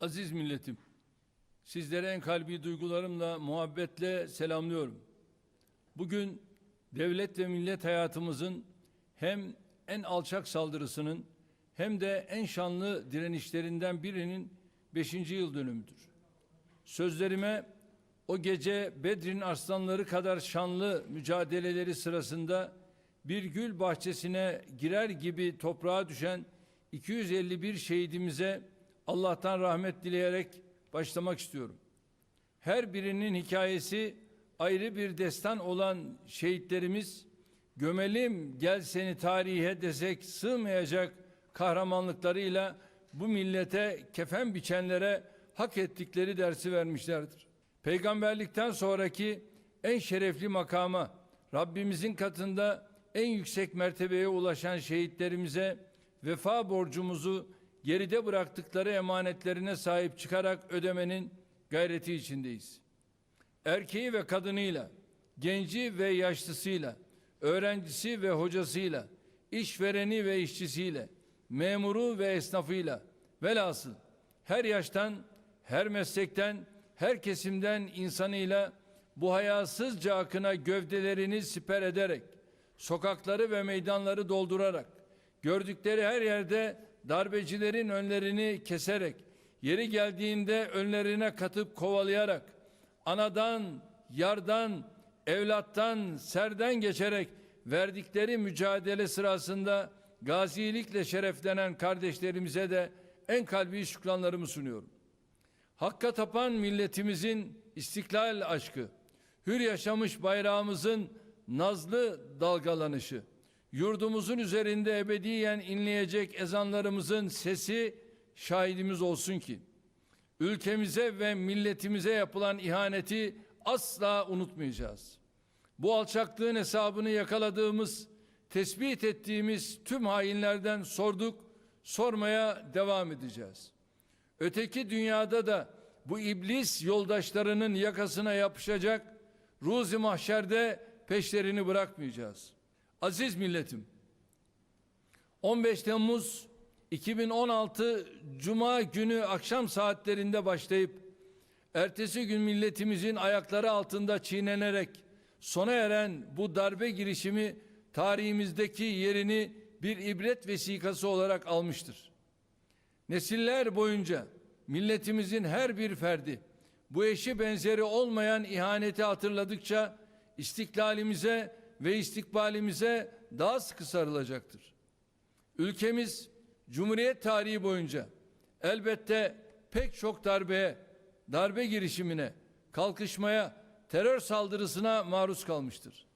Aziz milletim, sizlere en kalbi duygularımla, muhabbetle selamlıyorum. Bugün devlet ve millet hayatımızın hem en alçak saldırısının hem de en şanlı direnişlerinden birinin beşinci yıl dönümüdür. Sözlerime o gece Bedir'in arslanları kadar şanlı mücadeleleri sırasında bir gül bahçesine girer gibi toprağa düşen 251 şehidimize Allah'tan rahmet dileyerek başlamak istiyorum. Her birinin hikayesi ayrı bir destan olan şehitlerimiz gömelim gel seni tarihe desek sığmayacak kahramanlıklarıyla bu millete kefen biçenlere hak ettikleri dersi vermişlerdir. Peygamberlikten sonraki en şerefli makama Rabbimizin katında en yüksek mertebeye ulaşan şehitlerimize vefa borcumuzu geride bıraktıkları emanetlerine sahip çıkarak ödemenin gayreti içindeyiz. Erkeği ve kadınıyla, genci ve yaşlısıyla, öğrencisi ve hocasıyla, işvereni ve işçisiyle, memuru ve esnafıyla, velhasıl her yaştan, her meslekten, her kesimden insanıyla bu hayasızca akına gövdelerini siper ederek, sokakları ve meydanları doldurarak, gördükleri her yerde darbecilerin önlerini keserek, yeri geldiğinde önlerine katıp kovalayarak, anadan, yardan, evlattan, serden geçerek verdikleri mücadele sırasında gazilikle şereflenen kardeşlerimize de en kalbi şükranlarımı sunuyorum. Hakka tapan milletimizin istiklal aşkı, hür yaşamış bayrağımızın nazlı dalgalanışı, yurdumuzun üzerinde ebediyen inleyecek ezanlarımızın sesi şahidimiz olsun ki, ülkemize ve milletimize yapılan ihaneti asla unutmayacağız. Bu alçaklığın hesabını yakaladığımız, tespit ettiğimiz tüm hainlerden sorduk, sormaya devam edeceğiz. Öteki dünyada da bu iblis yoldaşlarının yakasına yapışacak, ruzi mahşerde peşlerini bırakmayacağız. Aziz milletim, 15 Temmuz 2016 Cuma günü akşam saatlerinde başlayıp ertesi gün milletimizin ayakları altında çiğnenerek sona eren bu darbe girişimi tarihimizdeki yerini bir ibret vesikası olarak almıştır. Nesiller boyunca milletimizin her bir ferdi bu eşi benzeri olmayan ihaneti hatırladıkça istiklalimize ve istikbalimize daha sıkı sarılacaktır. Ülkemiz Cumhuriyet tarihi boyunca elbette pek çok darbeye, darbe girişimine, kalkışmaya, terör saldırısına maruz kalmıştır.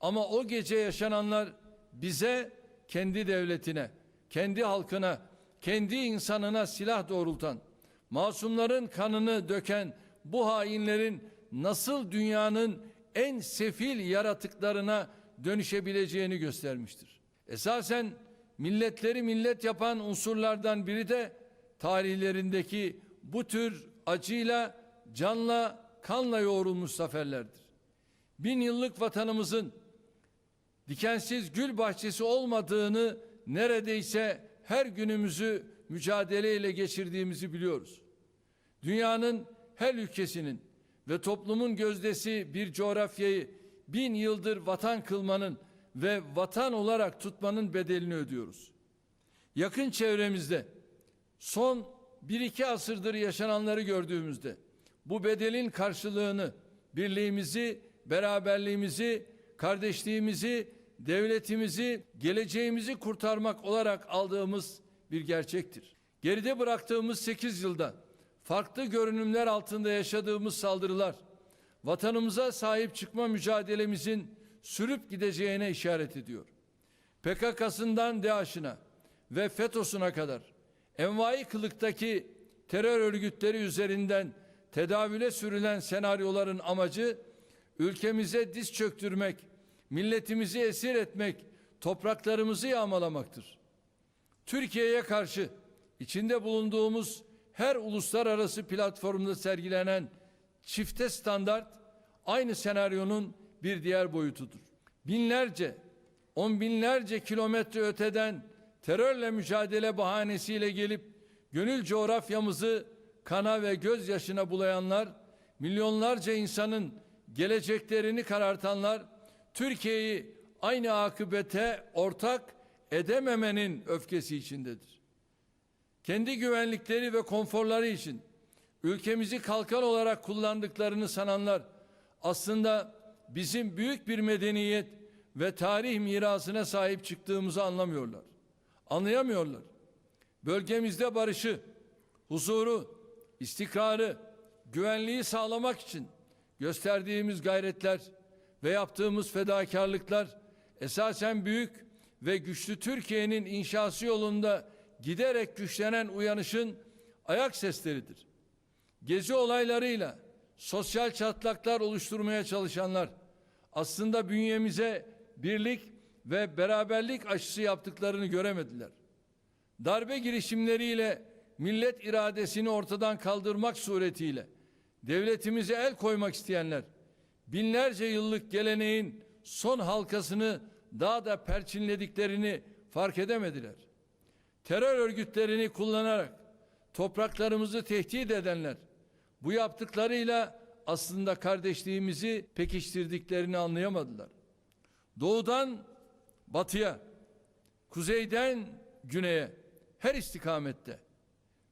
Ama o gece yaşananlar bize, kendi devletine, kendi halkına, kendi insanına silah doğrultan, masumların kanını döken bu hainlerin nasıl dünyanın en sefil yaratıklarına dönüşebileceğini göstermiştir. Esasen milletleri millet yapan unsurlardan biri de tarihlerindeki bu tür acıyla, canla, kanla yoğrulmuş zaferlerdir. Bin yıllık vatanımızın dikensiz gül bahçesi olmadığını neredeyse her günümüzü mücadeleyle geçirdiğimizi biliyoruz. Dünyanın her ülkesinin ve toplumun gözdesi bir coğrafyayı bin yıldır vatan kılmanın ve vatan olarak tutmanın bedelini ödüyoruz. Yakın çevremizde son bir iki asırdır yaşananları gördüğümüzde bu bedelin karşılığını, birliğimizi, beraberliğimizi, kardeşliğimizi, devletimizi, geleceğimizi kurtarmak olarak aldığımız bir gerçektir. Geride bıraktığımız 8 yılda farklı görünümler altında yaşadığımız saldırılar, vatanımıza sahip çıkma mücadelemizin sürüp gideceğine işaret ediyor. PKK'sından DAEŞ'ine ve FETÖ'süne kadar envai kılıktaki terör örgütleri üzerinden tedavüle sürülen senaryoların amacı ülkemize diz çöktürmek, milletimizi esir etmek, topraklarımızı yağmalamaktır. Türkiye'ye karşı içinde bulunduğumuz her uluslararası platformda sergilenen çifte standart aynı senaryonun bir diğer boyutudur. Binlerce, on binlerce kilometre öteden terörle mücadele bahanesiyle gelip gönül coğrafyamızı kana ve gözyaşına bulayanlar, milyonlarca insanın geleceklerini karartanlar, Türkiye'yi aynı akıbete ortak edememenin öfkesi içindedir. Kendi güvenlikleri ve konforları için ülkemizi kalkan olarak kullandıklarını sananlar aslında bizim büyük bir medeniyet ve tarih mirasına sahip çıktığımızı anlamıyorlar. Anlayamıyorlar. Bölgemizde barışı, huzuru, istikrarı, güvenliği sağlamak için gösterdiğimiz gayretler ve yaptığımız fedakarlıklar esasen büyük ve güçlü Türkiye'nin inşası yolunda giderek güçlenen uyanışın ayak sesleridir. Gezi olaylarıyla sosyal çatlaklar oluşturmaya çalışanlar aslında bünyemize birlik ve beraberlik aşısı yaptıklarını göremediler. Darbe girişimleriyle millet iradesini ortadan kaldırmak suretiyle devletimize el koymak isteyenler binlerce yıllık geleneğin son halkasını daha da perçinlediklerini fark edemediler. Terör örgütlerini kullanarak topraklarımızı tehdit edenler bu yaptıklarıyla aslında kardeşliğimizi pekiştirdiklerini anlayamadılar. Doğudan batıya, kuzeyden güneye her istikamette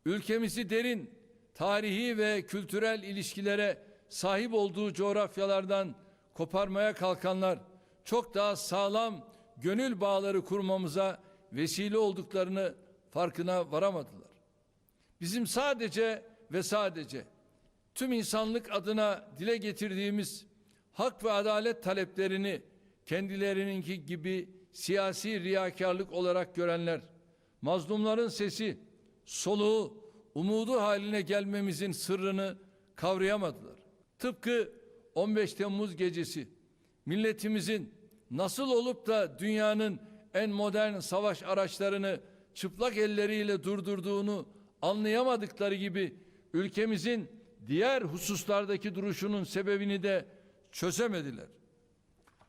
ülkemizi derin tarihi ve kültürel ilişkilere sahip olduğu coğrafyalardan koparmaya kalkanlar çok daha sağlam gönül bağları kurmamıza vesile olduklarını farkına varamadılar. Bizim sadece ve sadece tüm insanlık adına dile getirdiğimiz hak ve adalet taleplerini kendilerininki gibi siyasi riyakarlık olarak görenler, mazlumların sesi, soluğu, umudu haline gelmemizin sırrını kavrayamadılar. Tıpkı 15 Temmuz gecesi milletimizin nasıl olup da dünyanın en modern savaş araçlarını çıplak elleriyle durdurduğunu anlayamadıkları gibi ülkemizin diğer hususlardaki duruşunun sebebini de çözemediler.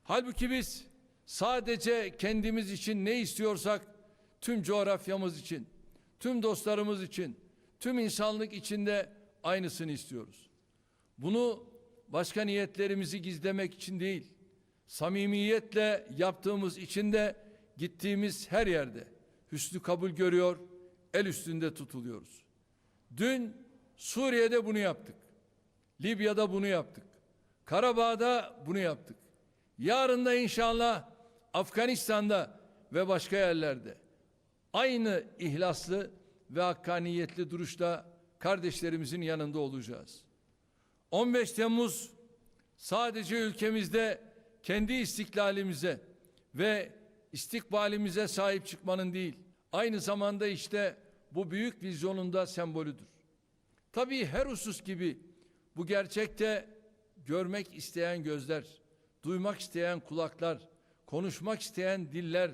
Halbuki biz sadece kendimiz için ne istiyorsak tüm coğrafyamız için, tüm dostlarımız için, tüm insanlık içinde aynısını istiyoruz. Bunu başka niyetlerimizi gizlemek için değil, samimiyetle yaptığımız için de gittiğimiz her yerde hüsnü kabul görüyor, el üstünde tutuluyoruz. Dün Suriye'de bunu yaptık. Libya'da bunu yaptık. Karabağ'da bunu yaptık. Yarın da inşallah Afganistan'da ve başka yerlerde aynı ihlaslı ve hakkaniyetli duruşta kardeşlerimizin yanında olacağız. 15 Temmuz sadece ülkemizde kendi istiklalimize ve istikbalimize sahip çıkmanın değil, aynı zamanda işte bu büyük vizyonunda sembolüdür. Tabii her husus gibi bu gerçekte görmek isteyen gözler, duymak isteyen kulaklar, konuşmak isteyen diller,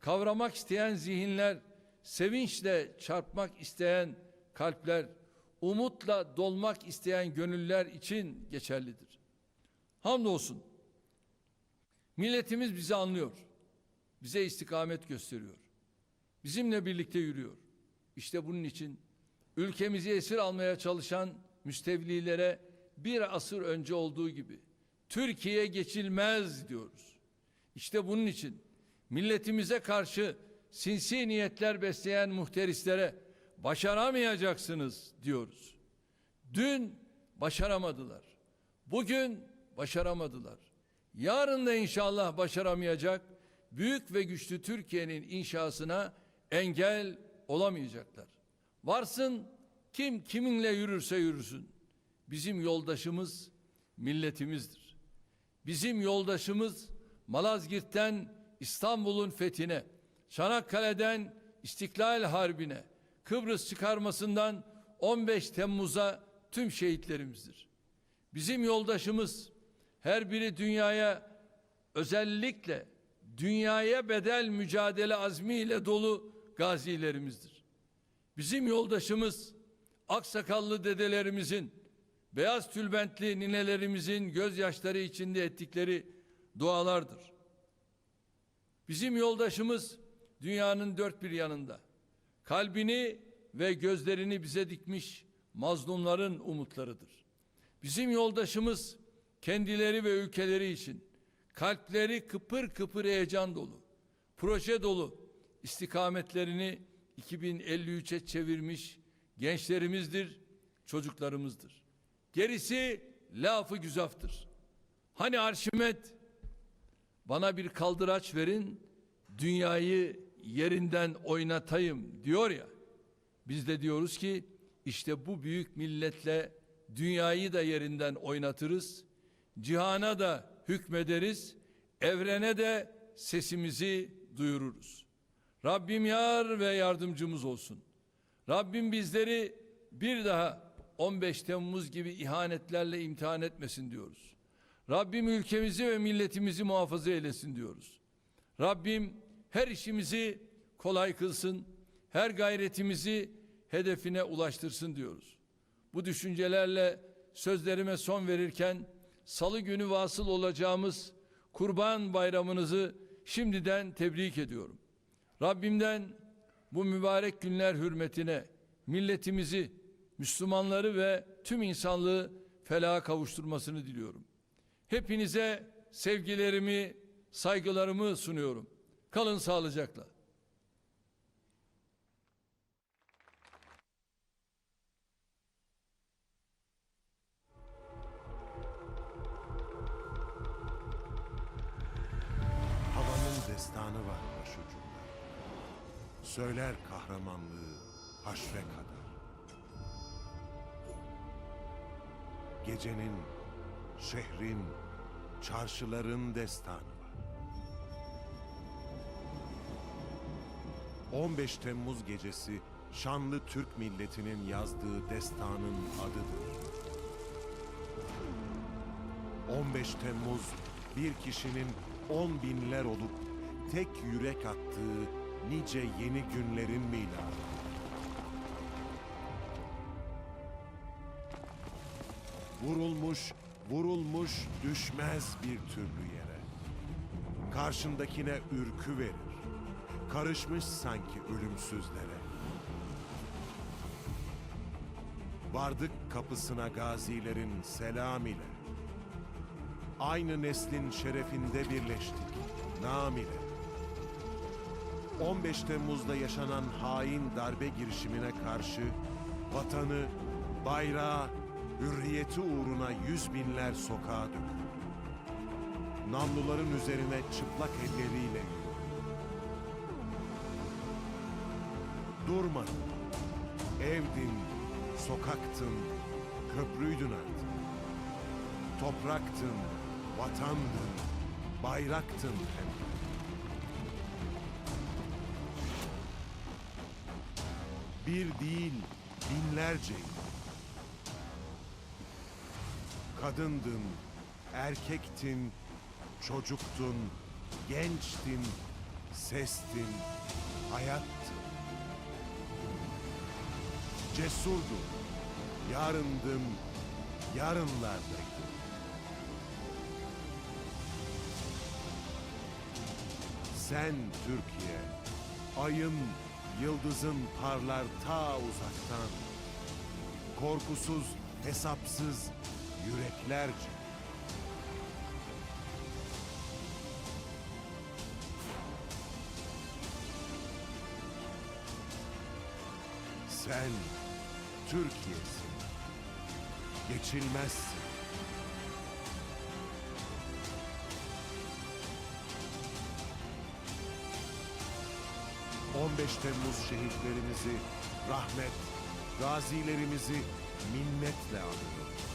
kavramak isteyen zihinler, sevinçle çarpmak isteyen kalpler, umutla dolmak isteyen gönüller için geçerlidir. Hamdolsun. Milletimiz bizi anlıyor. Bize istikamet gösteriyor. Bizimle birlikte yürüyor. İşte bunun için ülkemizi esir almaya çalışan müstevlilere bir asır önce olduğu gibi Türkiye geçilmez diyoruz. İşte bunun için milletimize karşı sinsi niyetler besleyen muhterislere başaramayacaksınız diyoruz. Dün başaramadılar. Bugün başaramadılar. Yarın da inşallah başaramayacak büyük ve güçlü Türkiye'nin inşasına engel olamayacaklar. Varsın kim kiminle yürürse yürüsün. Bizim yoldaşımız milletimizdir. Bizim yoldaşımız Malazgirt'ten İstanbul'un fethine, Çanakkale'den İstiklal Harbi'ne, Kıbrıs çıkarmasından 15 Temmuz'a tüm şehitlerimizdir. Bizim yoldaşımız her biri dünyaya özellikle dünyaya bedel mücadele azmiyle dolu gazilerimizdir. Bizim yoldaşımız aksakallı dedelerimizin, beyaz tülbentli ninelerimizin gözyaşları içinde ettikleri dualardır. Bizim yoldaşımız dünyanın dört bir yanında. Kalbini ve gözlerini bize dikmiş mazlumların umutlarıdır. Bizim yoldaşımız kendileri ve ülkeleri için kalpleri kıpır kıpır heyecan dolu, proje dolu istikametlerini 2053'e çevirmiş gençlerimizdir, çocuklarımızdır. Gerisi lafı güzaftır. Hani Arşimet bana bir kaldıraç verin, dünyayı yerinden oynatayım diyor ya. Biz de diyoruz ki işte bu büyük milletle dünyayı da yerinden oynatırız. Cihana da hükmederiz. Evrene de sesimizi duyururuz. Rabbim yar ve yardımcımız olsun. Rabbim bizleri bir daha 15 Temmuz gibi ihanetlerle imtihan etmesin diyoruz. Rabbim ülkemizi ve milletimizi muhafaza eylesin diyoruz. Rabbim her işimizi kolay kılsın, her gayretimizi hedefine ulaştırsın diyoruz. Bu düşüncelerle sözlerime son verirken salı günü vasıl olacağımız Kurban Bayramınızı şimdiden tebrik ediyorum. Rabbimden bu mübarek günler hürmetine milletimizi, Müslümanları ve tüm insanlığı felaha kavuşturmasını diliyorum. Hepinize sevgilerimi, saygılarımı sunuyorum. Kalın sağlıcakla. Havanın destanı var. Söyler kahramanlığı haşre kadar. Gecenin, şehrin, çarşıların destanı var. 15 Temmuz gecesi şanlı Türk milletinin yazdığı destanın adıdır. 15 Temmuz bir kişinin on binler olup tek yürek attığı nice yeni günlerin miladı. Vurulmuş, vurulmuş düşmez bir türlü yere. Karşındakine ürkü verir. Karışmış sanki ölümsüzlere. Vardık kapısına gazilerin selam ile. Aynı neslin şerefinde birleştik. Nam ile. 15 Temmuz'da yaşanan hain darbe girişimine karşı vatanı, bayrağı, hürriyeti uğruna yüz binler sokağa döküldü. Namluların üzerine çıplak elleriyle. Durmadın. Evdin, sokaktın, köprüydün artık. Topraktın, vatandın, bayraktın hem Bir değil, binlerceydi. Kadındın, erkektin, çocuktun, gençtin, sestin, hayattın. Cesurdun, yarındın, yarınlardaydın. Sen Türkiye, ayın, yıldızın parlar ta uzaktan. Korkusuz, hesapsız, yüreklerce. Sen Türkiye'sin. Geçilmezsin. ...15 Temmuz şehitlerimizi rahmet, gazilerimizi minnetle anıyoruz.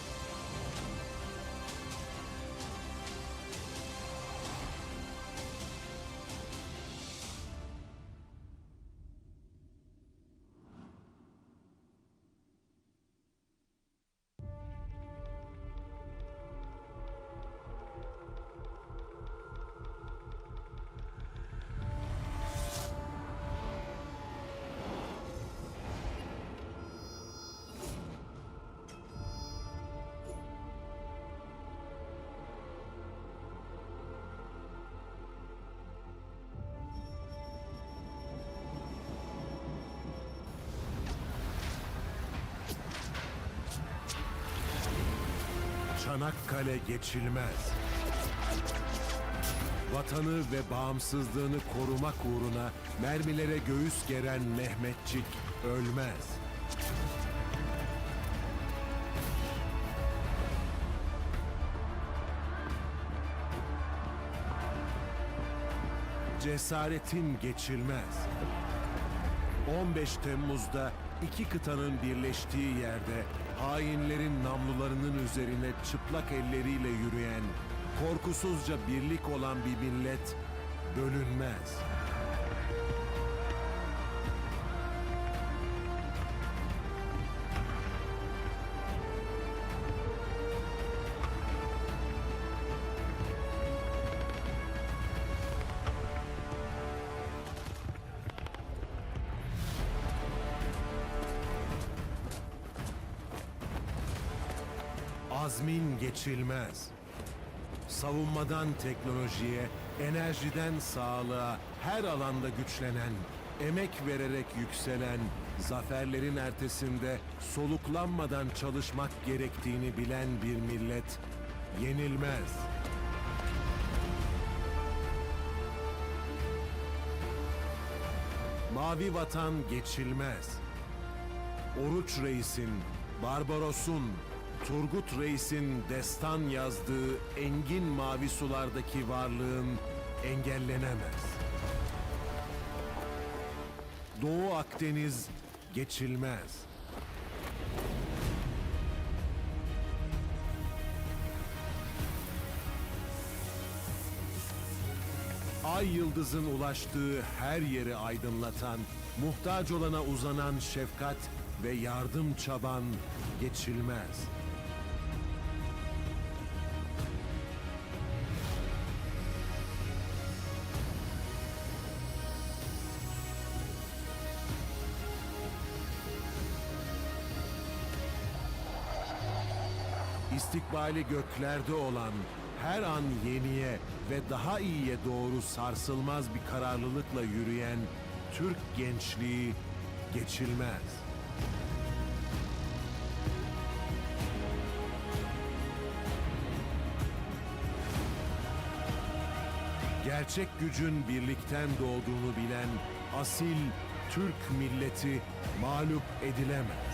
Çanakkale geçilmez. Vatanı ve bağımsızlığını korumak uğruna mermilere göğüs geren Mehmetçik ölmez. Cesaretin geçilmez. 15 Temmuz'da iki kıtanın birleştiği yerde hainlerin namlularının üzerine çıplak elleriyle yürüyen, korkusuzca birlik olan bir millet bölünmez. Azmin geçilmez. Savunmadan teknolojiye, enerjiden sağlığa her alanda güçlenen, emek vererek yükselen, zaferlerin ertesinde soluklanmadan çalışmak gerektiğini bilen bir millet yenilmez. Mavi vatan geçilmez. Oruç Reis'in, Barbaros'un, Turgut Reis'in destan yazdığı engin mavi sulardaki varlığın engellenemez. Doğu Akdeniz geçilmez. Ay yıldızın ulaştığı her yeri aydınlatan, muhtaç olana uzanan şefkat ve yardım çaban geçilmez. İstikbali göklerde olan, her an yeniye ve daha iyiye doğru sarsılmaz bir kararlılıkla yürüyen Türk gençliği geçilmez. Gerçek gücün birlikten doğduğunu bilen asil Türk milleti mağlup edilemez.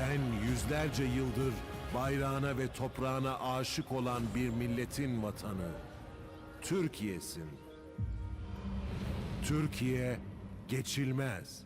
Sen yüzlerce yıldır bayrağına ve toprağına aşık olan bir milletin vatanı, Türkiye'sin. Türkiye geçilmez.